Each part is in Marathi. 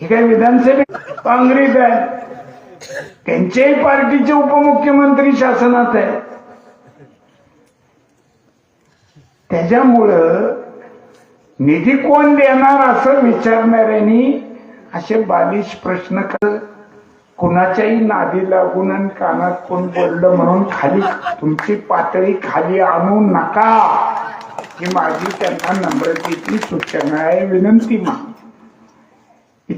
हे काय विधानसभेत? काँग्रेस आहे. त्यांच्याही पार्टीचे उपमुख्यमंत्री शासनात आहे. त्याच्यामुळं निधी कोण देणार असं विचारणाऱ्यांनी असे बालिश प्रश्न कर कुणाच्याही नादी लागून आणि कानात कोण बोललं म्हणून खाली तुमची पातळी खाली आणू नका. ही माझी त्यांना नम्रतेची सूचना आहे विनंती मा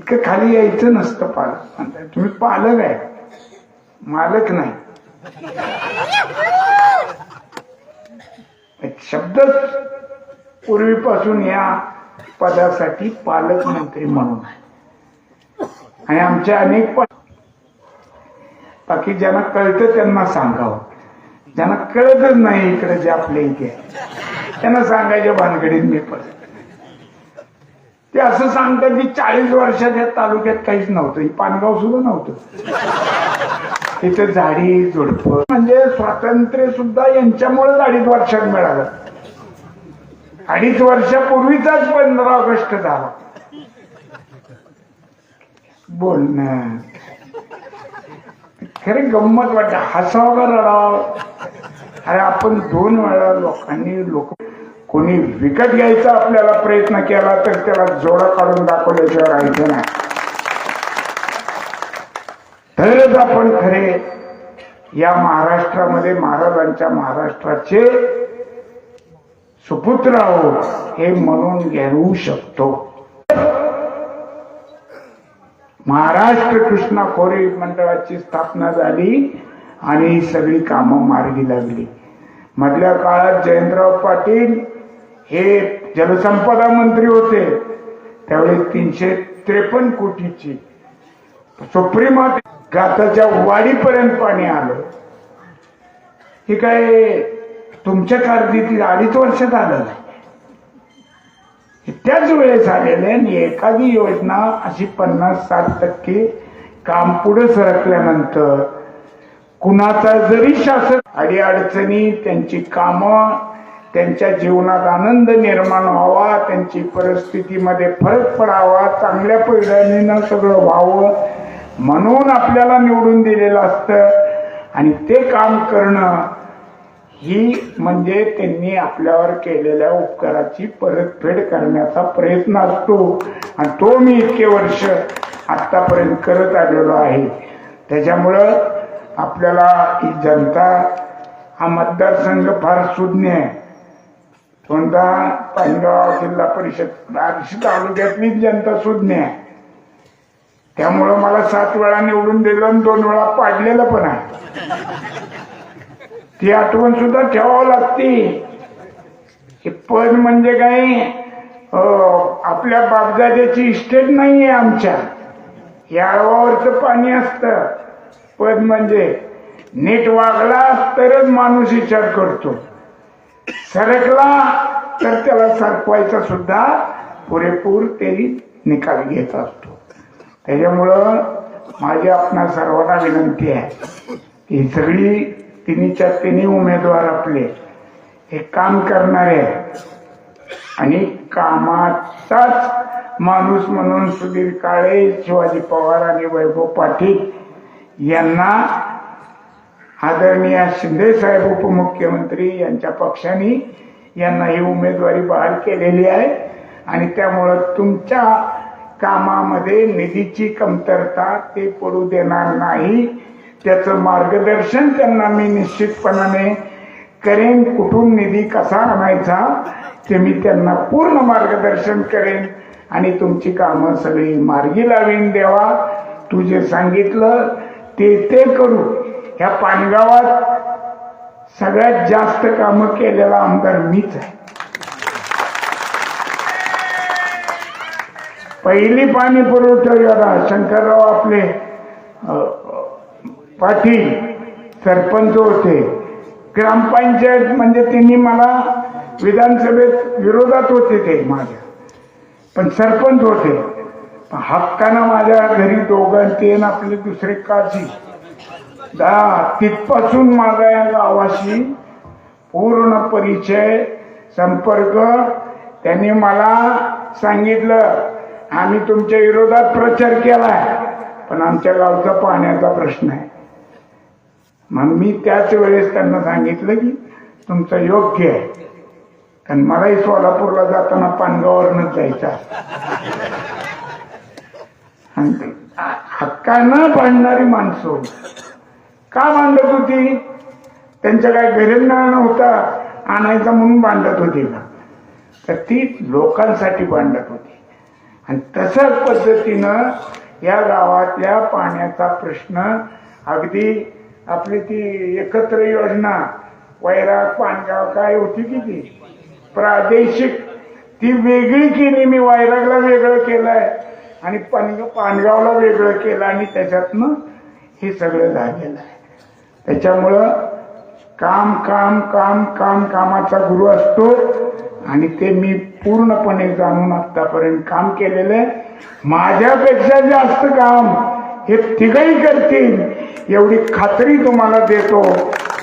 इतकं खाली यायचं नसतं पालक म्हणताय तुम्ही पालक आहे. मालक नाही. शब्दच पूर्वीपासून या पदासाठी पालकमंत्री म्हणून आहे. आणि आमच्या अनेक बाकी ज्यांना कळतं त्यांना सांगावं. ज्यांना कळतच नाही इकडे जे आपल्या इथे त्यांना सांगायच्या भानगडीत मी पण ते असं सांगतात की चाळीस वर्षात या तालुक्यात काहीच नव्हतं. ही पानगाव सुद्धा नव्हतं. तिथं झाडी झुडप. म्हणजे स्वातंत्र्य सुद्धा यांच्यामुळे अडीच वर्षात मिळालं. अडीच वर्षापूर्वीचाच पंधरा ऑगस्ट झाला. बोलणं. खरे गंमत वाटत. हसावं का रडावं? अरे आपण दोन वेळा लोकांनी लोक कोणी विकत घ्यायचा आपल्याला प्रयत्न केला तर त्याला जोडा काढून दाखवल्याशिवाय राहायचं नाही. तरच आपण खरे या महाराष्ट्रामध्ये महाराजांच्या महाराष्ट्राचे सुपुत्र आहोत हे म्हणून घेऊ शकतो. महाराष्ट्र कृष्णा खोरे मंडळाची स्थापना झाली आणि ही सगळी कामं मार्गी लागली. मधल्या काळात जयंतराव पाटील हे जलसंपदा मंत्री होते त्यावेळी तीनशे त्रेपन्न कोटीची सुप्रीम गाताच्या वाडीपर्यंत पाणी आलं. हे काय तुमच्या कारकिर्दीत अडीच वर्षात आलं नाही. त्याच वेळेस आलेले आणि एखादी योजना अशी पन्नास साठ टक्के काम पुढे सरकल्यानंतर कुणाचा जरी शासक अडीअडचणी त्यांची कामं त्यांच्या जीवनात आनंद निर्माण व्हावा त्यांची परिस्थितीमध्ये फरक पडावा चांगल्या पद्धतीनं सगळं व्हावं म्हणून आपल्याला निवडून दिलेलं असतं. आणि ते काम करणं ही म्हणजे त्यांनी आपल्यावर केलेल्या उपकाराची परतफेड करण्याचा प्रयत्न असतो. आणि तो मी इतके वर्ष आत्तापर्यंत करत आलेलो आहे. त्याच्यामुळं आपल्याला ही जनता हा मतदारसंघ फार सुज्ञ आहे. कोणता पानगाव जिल्हा परिषद बार्शी तालुक्यातलीच जनता सुज्ञ आहे. त्यामुळं मला सात वेळा निवडून दिलं आणि दोन वेळा पाडलेलं पण आहे. ती आठवण सुद्धा ठेवावं लागते. हे पद म्हणजे काय आपल्या बापदाद्याची इस्टेट नाहीये आमच्या. यावरच पाणी असतं. पद म्हणजे नीट वागला तरच माणूस विचार करतो. सरकला तर त्याला सरकवायचा सुद्धा पुरेपूर तरी निकाल घेत असतो. त्याच्यामुळं माझी आपणा सर्वांना विनंती आहे की सगळी तिन्हीच्या तिन्ही उमेदवार आपले हे काम करणारे आहेत आणि कामाचाच माणूस म्हणून सुधीर काळे शिवाजी पवार आणि वैभव पाटील यांना आदरणीय शिंदे साहेब उपमुख्यमंत्री यांच्या पक्षाने यांना ही उमेदवारी बहाल केलेली आहे. आणि त्यामुळं तुमच्या कामामध्ये निधीची कमतरता ते पडू देणार नाही. त्याचं मार्गदर्शन त्यांना मी निश्चितपणाने करेन. कुठून निधी कसा आणायचा ते मी त्यांना पूर्ण मार्गदर्शन करेन. आणि तुमची कामं सगळी मार्गी लावीन देवा. तू जे सांगितलं ते ते करू. ह्या पानगावात सगळ्यात जास्त कामं केलेला आमदार मीच आहे. पहिली पाणी पुरवठा शंकरराव आपले पाटील सरपंच होते. ग्रामपंचायत म्हणजे त्यांनी मला विधानसभेत विरोधात होते ते माझ्या. पण सरपंच होते. हक्कानं माझ्या घरी दोघं ते आणि आपले दुसरे काळजी तिथपासून माझा या गावाशी पूर्ण परिचय संपर्क. त्यांनी मला सांगितलं आम्ही तुमच्या विरोधात प्रचार केलाय पण आमच्या गावचा पाण्याचा प्रश्न आहे. मग मी त्याच वेळेस त्यांना सांगितलं की तुमचं योग्य आहे कारण मलाही सोलापूरला जाताना पानगाववरनच जायचं आहे. आणि हक्कानं भांडणारी माणसं का मांडत होती? त्यांच्या काय घरेंना नव्हता आणायचा म्हणून भांडत होती ना. तर ती लोकांसाठी भांडत होती. आणि तशाच पद्धतीनं या गावातल्या पाण्याचा प्रश्न अगदी आपली ती एकत्र योजना वैराग पानगाव काय होती की ती? प्रादेशिक. ती वेगळी केली मी वैरागला वेगळं केलंय आणि पानग पानगावला वेगळं केलं आणि त्याच्यातनं हे सगळं झालेलं आहे. त्याच्यामुळं काम काम काम काम कामाचा गुरु असतो आणि ते मी पूर्णपणे जाणून आतापर्यंत काम केलेलं आहे. माझ्यापेक्षा जास्त काम हे तिघही करतील एवढी खात्री तुम्हाला देतो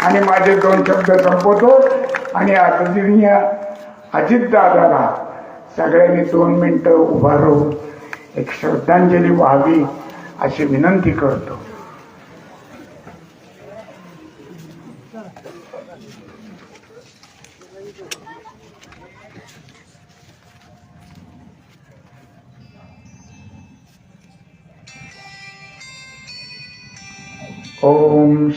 आणि माझे दोन शब्द संपवतो. आणि आदरणीय अजित दादाला सगळ्यांनी दोन मिनटं उभा राहून एक श्रद्धांजली व्हावी अशी विनंती करतो. Om